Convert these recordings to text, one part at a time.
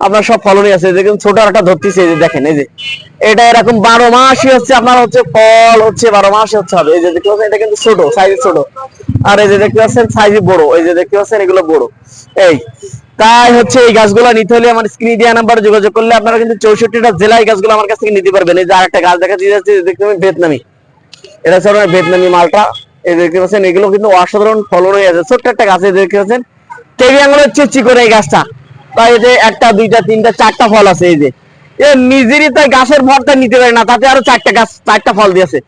আপনার সব ফলনই আছে দেখুন, ছোট একটা ধরতেছে, এই যে দেখেন, এই যে। এটা এরকম বারো মাসই হচ্ছে, আপনার হচ্ছে ফল হচ্ছে, বারো মাসে হচ্ছে হবে। এই যে দেখতে পাচ্ছেন, এটা কিন্তু ছোট সাইজ ছোট। আর এই যে দেখতে পাচ্ছেন সাইজ বড়। এই যে দেখতে পাচ্ছেন, এগুলো বড়। এই, তাই হচ্ছে এই গাছগুলো নিতে হলে আমার স্ক্রিন দেওয়া নাম্বারে যোগাযোগ করলে আপনারা কিন্তু চৌষট্টিটা জেলায় গাছগুলো আমার কাছ থেকে নিতে পারবেন। এই যে আরেকটা গাছ দেখা যাচ্ছে দেখতে পাবেন ভিয়েতনামি। এটা হচ্ছে আপনার ভিয়েতনামি মালটা। এই দেখতে পাচ্ছেন, এগুলো কিন্তু অসাধারণ ফলন হয়ে আছে। ছোট্ট একটা গাছ যে দেখতে পাচ্ছেন টেবি আঙুলের চিচি করে এই গাছটা। তাই যে একটা, দুইটা, তিনটা, চারটা ফল আছে, এই যে। নিজেরই তাই গাছের ভরটা নিতে পারে না, তাতে আরও চারটা গাছ, চারটা ফল দিয়েছে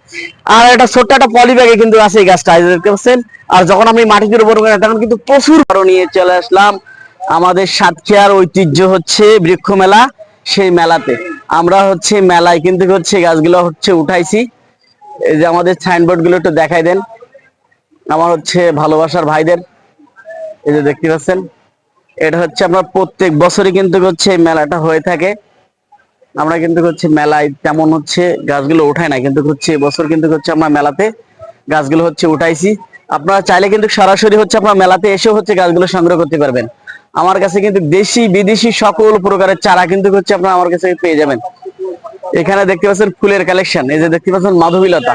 আর একটা ছোট্ট একটা পলি ব্যাগে কিন্তু আছে এই গাছটা দেখতে পাচ্ছেন? আর যখন আমি মাটিতে রোপণ করি তখন কিন্তু প্রচুর আরও নিয়ে চলে আসলাম। আমাদের সাতক্ষীয়ার ঐতিহ্য হচ্ছে বৃক্ষ মেলা, সেই মেলাতে। আমরা হচ্ছে মেলায় কিন্তু হচ্ছে গাছগুলো হচ্ছে উঠাইছি। এই যে আমাদের সাইনবোর্ডগুলো একটু দেখাই দেন। আমার হচ্ছে ভালোবাসার ভাইদের। এই যে দেখতে পাচ্ছেন? এটা হচ্ছে আপনার প্রত্যেক বছরই কিন্তু হচ্ছে এই মেলাটা হয়ে থাকে। আমরা কিন্তু হচ্ছে মেলায় তেমন হচ্ছে গাছগুলো উঠাই না কিন্তু হচ্ছে এবছর কিন্তু হচ্ছে আমরা মেলাতে গাছগুলো হচ্ছে উঠাইছি। আপনারা চাইলে কিন্তু সরাসরি হচ্ছে আপনার মেলাতে এসেও হচ্ছে গাছগুলো সংগ্রহ করতে পারবেন। আমার কাছে কিন্তু দেশি, বিদেশি সকল প্রকারের চারা কিন্তু হচ্ছে আপনারা আমার কাছে পেয়ে যাবেন। এখানে দেখতে পাচ্ছেন ফুলের কালেকশন এই যে দেখতে পাচ্ছেন মাধবীলতা।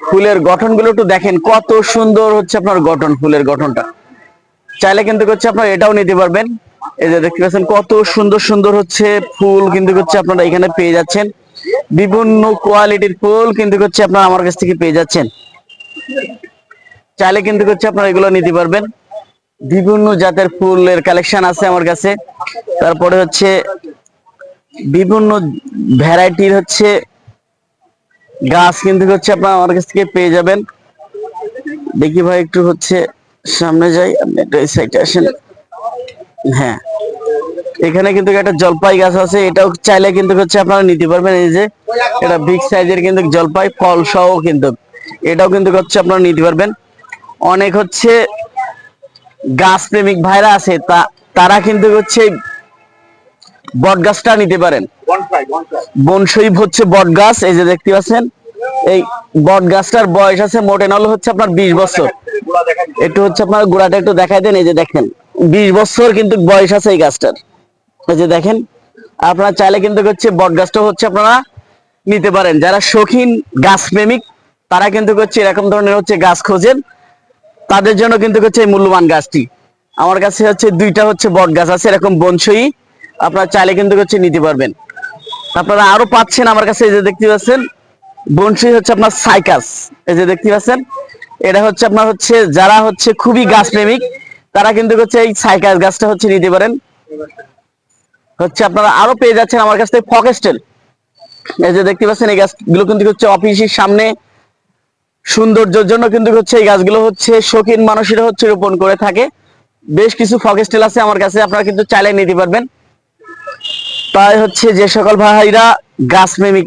ফুলের গঠনগুলো একটু দেখেন, কত সুন্দর হচ্ছে আপনার গঠন, ফুলের গঠনটা। চাইলে কিন্তু হচ্ছে আপনারা এটাও নিতে পারবেন। এই যে দেখতে পাচ্ছেন কত সুন্দর সুন্দর হচ্ছে ফুল কিন্তু হচ্ছে আপনারা এখানে পেয়ে যাচ্ছেন। বিভিন্ন কোয়ালিটির ফুল কিন্তু হচ্ছে আপনারা আমার কাছ থেকে পেয়ে যাচ্ছেন। চাইলে কিন্তু হচ্ছে আপনারা এগুলো নিতে পারবেন। বিভিন্ন জাতের ফুলের কালেকশন আছে আমার কাছে। তারপরে হচ্ছে বিভিন্ন ভ্যারাইটির হচ্ছে গাছ কিন্তু হচ্ছে আপনারা আমার কাছ থেকে পেয়ে যাবেন। দেখি ভাই একটু হচ্ছে সামনে যাই আপনি একটু এই সাইডে আসেন। হ্যাঁ। এখানে কিন্তু একটা জলপাই গাছ আছে এটাও চাইলে কিন্তু হচ্ছে আপনারা নিতে পারবেন। এই যে এটা বিগ সাইজের কিন্তু জলপাই ফল সহ কিন্তু। এটাও কিন্তু হচ্ছে আপনারা নিতে পারবেন। অনেক হচ্ছে গাছ প্রেমিক ভাইরা আছে তা তারা কিন্তু হচ্ছে বট গাছটা নিতে পারেন। বনশৈব হচ্ছে বট গাছ এই যে দেখতে পাচ্ছেন। এই বট গাছটার বয়স আছে মোটেনল হচ্ছে আপনার বিশ বছর। একটু হচ্ছে আপনার গোড়াটা একটু দেখাই দেন, এই যে দেখেন, বিশ বছর কিন্তু বয়স আছে এই গাছটার। এই যে দেখেন, আপনারা চাইলে কিন্তু হচ্ছে বট গাছটা হচ্ছে আপনারা নিতে পারেন। যারা শৌখিন গাছ প্রেমিক, তারা কিন্তু হচ্ছে এরকম ধরনের হচ্ছে গাছ খোঁজেন। তাদের জন্য কিন্তু হচ্ছে এই মূল্যবান গাছটি। আমার কাছে হচ্ছে দুইটা হচ্ছে বট গাছ আছে, এরকম বনসই। আপনারা চাইলে কিন্তু হচ্ছে নিতে পারবেন। আপনারা আরও পাচ্ছেন আমার কাছে, এই যে দেখতে পাচ্ছেন বনসই হচ্ছে আপনার সাইকাস। এই যে দেখতে পাচ্ছেন, এটা হচ্ছে আপনার হচ্ছে যারা হচ্ছে খুবই গাছ প্রেমিক, তারা কিন্তু হচ্ছে এই সাইকাস গাছটা হচ্ছে নিতে পারেন। হচ্ছে আপনারা আরও পেয়ে যাচ্ছেন আমার কাছ থেকে ফকেস্টেল এই যে দেখতে পাচ্ছেন, এই গাছগুলো কিন্তু হচ্ছে অফিসের সামনে। সৌন্দর্যের জন্য কিন্তু হচ্ছে এই গাছগুলো হচ্ছে শৌখিন মানুষেরা হচ্ছে রোপণ করে থাকে। বেশ কিছু ফকেস্টেল আছে আমার কাছে, আপনারা কিন্তু চাইলে নিতে পারবেন। তাই হচ্ছে যে সকল ভাইরা গাছ প্রেমিক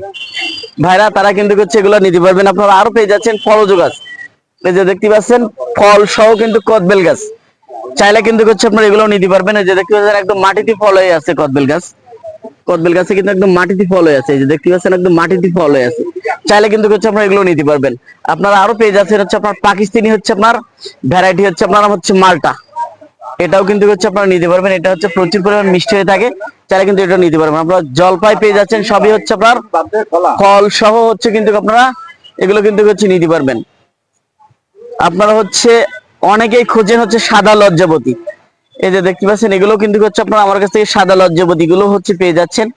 ভাইরা, তারা কিন্তু হচ্ছে এগুলো নিতে পারবেন। আপনারা আরও পেয়ে যাচ্ছেন ফলজ গাছ এই যে দেখতে পাচ্ছেন, ফল সহ কিন্তু কদবেল গাছ। চাইলে কিন্তু হচ্ছে আপনারা এগুলো নিতে পারবেন। এই যে দেখতে পাচ্ছেন, একদম মাটিতে ফল হয়ে আছে কদবেল গাছ। কদবেল গাছে কিন্তু একদম মাটিতে ফল হয়ে আছে। এই যে দেখতে পাচ্ছেন, একদম মাটিতে ফল হয়ে আছে। চাইলে কিন্তু হচ্ছে আপনারা এগুলো নিতে পারবেন। আপনারা আরও পেয়ে যাচ্ছেন হচ্ছে আপনার পাকিস্তানি হচ্ছে আপনার ভ্যারাইটি হচ্ছে আপনার হচ্ছে মালটা। এটাও কিন্তু হচ্ছে আপনারা নিতে পারবেন। এটা হচ্ছে প্রচুর পরিমাণ মিষ্টি হয়ে থাকে। চাইলে কিন্তু এটা নিতে পারবেন। আপনারা জলপাই পেয়ে যাচ্ছেন, সবই হচ্ছে আপনার ফল সহ হচ্ছে কিন্তু আপনারা এগুলো কিন্তু হচ্ছে নিতে পারবেন। আপনারা হচ্ছে অনেকেই খোঁজেন হচ্ছে সাদা লজ্জাবতী। এই যে দেখতে পাচ্ছেন এগুলো কিন্তু হচ্ছে আপনারা আমার কাছ থেকে সাদা লজ্জাবতী গুলো হচ্ছে পেয়ে যাচ্ছেন।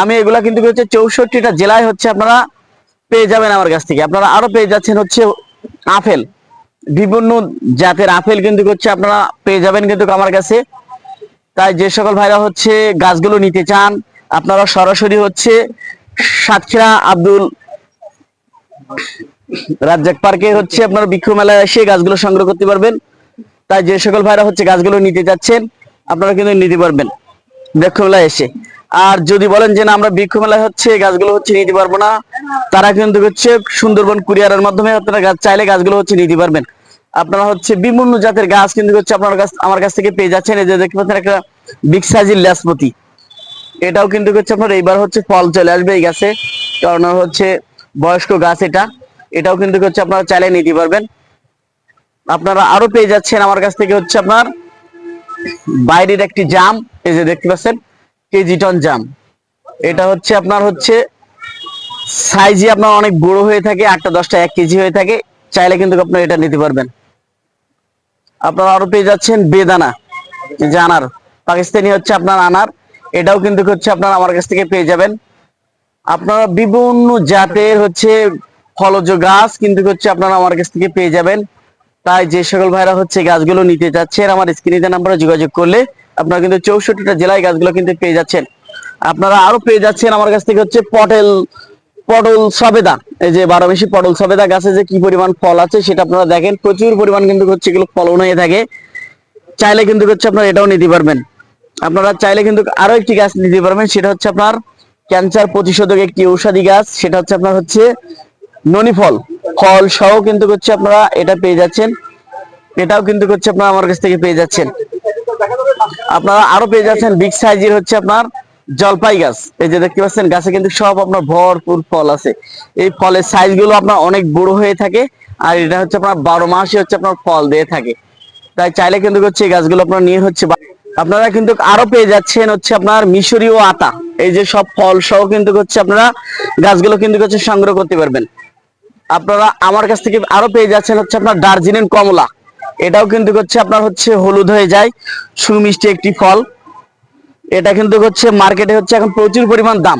আমি এগুলা কিন্তু হচ্ছে চৌষট্টিটা জেলায় হচ্ছে আপনারা পেয়ে যাবেন আমার কাছ থেকে। আপনারা আরও পেয়ে যাচ্ছেন হচ্ছে আপেল। বিভিন্ন জাতের আপেল কিন্তু হচ্ছে আপনারা পেয়ে যাবেন কিন্তু আমার কাছে। তাই যে সকল ভাইরা হচ্ছে গাছগুলো নিতে চান, আপনারা সরাসরি হচ্ছে সাতক্ষীরা আব্দুল রাজ্জাক পার্কে হচ্ছে আপনার বৃক্ষ মেলায় এসে গাছগুলো সংগ্রহ করতে পারবেন। তাই যে সকল ভাইরা হচ্ছে গাছগুলো নিতে যাচ্ছেন, আপনারা কিন্তু নিতে পারবেন বৃক্ষ মেলায় এসে। আর যদি বলেন যে না, আমরা বৃক্ষ মেলায় হচ্ছে গাছগুলো হচ্ছে নিতে পারব না, তারা কিন্তু হচ্ছে সুন্দরবন কুরিয়ারের মাধ্যমে আপনারা গাছ চাইলে গাছগুলো হচ্ছে নিতে পারবেন। আপনারা হচ্ছে বিভিন্ন জাতের গাছ কিন্তু হচ্ছে আপনার কাছ, আমার কাছ থেকে পেয়ে যাচ্ছেন। এই যে দেখতে পাচ্ছেন একটা বিগ সাইজের ল্যাসপতি। এটাও কিন্তু হচ্ছে আপনার এইবার হচ্ছে ফল চলে আসবে এই গাছে, কারণ হচ্ছে বয়স্ক গাছ এটা। এটাও কিন্তু হচ্ছে আপনারা চাইলে নিতে পারবেন। আপনারা আরও পেয়ে যাচ্ছেন আমার কাছ থেকে হচ্ছে আপনার বাইরের একটি জাম, এই যে দেখতে পাচ্ছেন, কেজি টন জাম। এটা হচ্ছে আপনার হচ্ছে সাইজে আপনার অনেক বড় হয়ে থাকে, আটটা দশটা এক কেজি হয়ে থাকে। চাইলে কিন্তু আপনারা এটা নিতে পারবেন। আপনারা আরও পেয়ে যাচ্ছেন বেদানা। যে আনার। পাকিস্তানি হচ্ছে আপনার আনার। এটাও কিন্তু হচ্ছে আপনারা আমার কাছ থেকে পেয়ে যাবেন। আপনারা বিভিন্ন জাতের হচ্ছে ফলজ গাছ কিন্তু হচ্ছে আপনারা আমার কাছ থেকে পেয়ে যাবেন। তাই যে সকল ভাইরা হচ্ছে গাছগুলো নিতে যাচ্ছেন আমার স্ক্রিনে নাম্বারে যোগাযোগ করলে আপনারা কিন্তু চৌষট্টিটা জেলায় গাছগুলো কিন্তু পেয়ে যাচ্ছেন। আপনারা আরও পেয়ে যাচ্ছেন আমার কাছ থেকে হচ্ছে পটেল পটল সবেদা। এই যে বারো বেশি পটল সবেদা গাছে যে কি পরিমাণ ফল আছে সেটা আপনারা দেখেন। প্রচুর পরিমাণ কিন্তু হচ্ছে এগুলো ফলন হয়ে থাকে। চাইলে কিন্তু হচ্ছে আপনারা এটাও নিতে পারবেন। আপনারা চাইলে কিন্তু আরও একটি গাছ নিতে পারবেন, সেটা হচ্ছে আপনার ক্যান্সার প্রতিষেধক একটি ঔষধি গাছ। সেটা হচ্ছে আপনার হচ্ছে ননি ফল ফল সহ কিন্তু হচ্ছে আপনারা এটা পেয়ে যাচ্ছেন। এটাও কিন্তু হচ্ছে আপনারা আমার কাছ থেকে পেয়ে যাচ্ছেন। আপনারা আরও পেয়ে যাচ্ছেন বিগ সাইজের হচ্ছে আপনার জলপাই গাছ এই যে দেখতে পাচ্ছেন, গাছে কিন্তু সব আপনার ভরপুর ফল আছে। এই ফলের সাইজগুলো আপনার অনেক বড় হয়ে থাকে, আর এটা হচ্ছে আপনার বারো মাসে হচ্ছে আপনার ফল দিয়ে থাকে। তাই চাইলে কিন্তু হচ্ছে এই গাছগুলো আপনার নিয়ে হচ্ছে আপনারা কিন্তু আরও পেয়ে যাচ্ছেন হচ্ছে আপনার মিশরীয় আতা। এই যে সব ফল সহ কিন্তু হচ্ছে আপনারা গাছগুলো কিন্তু হচ্ছে সংগ্রহ করতে পারবেন। আপনারা আমার কাছ থেকে আরও পেয়ে যাচ্ছেন হচ্ছে আপনার দার্জিলিং কমলা। এটাও কিন্তু হচ্ছে আপনার হচ্ছে হলুদ হয়ে যায়। সুমিষ্টি একটি ফল। এটা কিন্তু হচ্ছে মার্কেটে হচ্ছে এখন প্রচুর পরিমাণ দাম।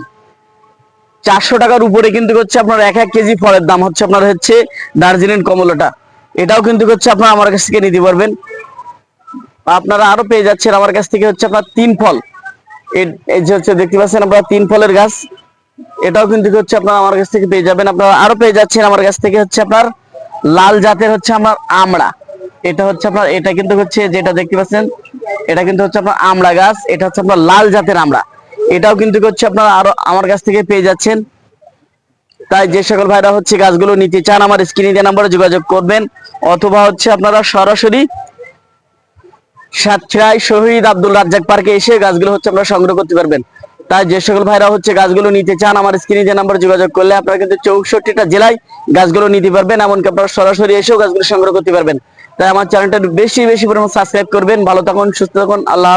চারশো টাকার উপরে কিন্তু হচ্ছে আপনার এক এক কেজি ফলের দাম হচ্ছে আপনার হচ্ছে দার্জিলিং কমলাটা। এটাও কিন্তু হচ্ছে আপনার আমার কাছ থেকে নিতে পারবেন। আপনারা আরও পেয়ে যাচ্ছেন আমার কাছ থেকে হচ্ছে আপনার তিন ফল। এই যে হচ্ছে দেখতে পাচ্ছেন আপনারা তিন ফলের গাছ। এটাও কিন্তু হচ্ছে আপনারা আমার কাছ থেকে পেয়ে যাবেন। আপনারা আরও পেয়ে যাচ্ছেন আমার কাছ থেকে হচ্ছে আপনার লাল জাতের হচ্ছে আমার আমড়া। এটা হচ্ছে আপনার, এটা কিন্তু হচ্ছে যেটা দেখতে পাচ্ছেন এটা কিন্তু হচ্ছে আপনার আমড়া গাছ, এটা হচ্ছে আপনার লাল জাতের আমড়া। এটাও কিন্তু হচ্ছে আপনারা আরও আমার কাছ থেকে পেয়ে যাচ্ছেন। তাই যে সকল ভাইরা হচ্ছে গাছগুলো নিতে চান, আমার স্ক্রিনে দেওয়া নাম্বারে যোগাযোগ করবেন, অথবা হচ্ছে আপনারা সরাসরি সাতক্ষীরায় শহীদ আব্দুল রাজ্জাক পার্কে এসে গাছগুলো হচ্ছে আপনারা সংগ্রহ করতে পারবেন। তাই যে সকল ভাইরা হচ্ছে গাছগুলো নিতে চান, আমার স্ক্রিনে যে নাম্বার যোগাযোগ করলে আপনারা কিন্তু চৌষট্টিটা জেলায় গাছগুলো নিতে পারবেন, এমনকি আপনারা সরাসরি এসেও গাছগুলো সংগ্রহ করতে পারবেন। তাই আমার চ্যানেলটা বেশি বেশি পরিমাণ সাবস্ক্রাইব করবেন ভালো থাকুন সুস্থ থাকুন আল্লাহ।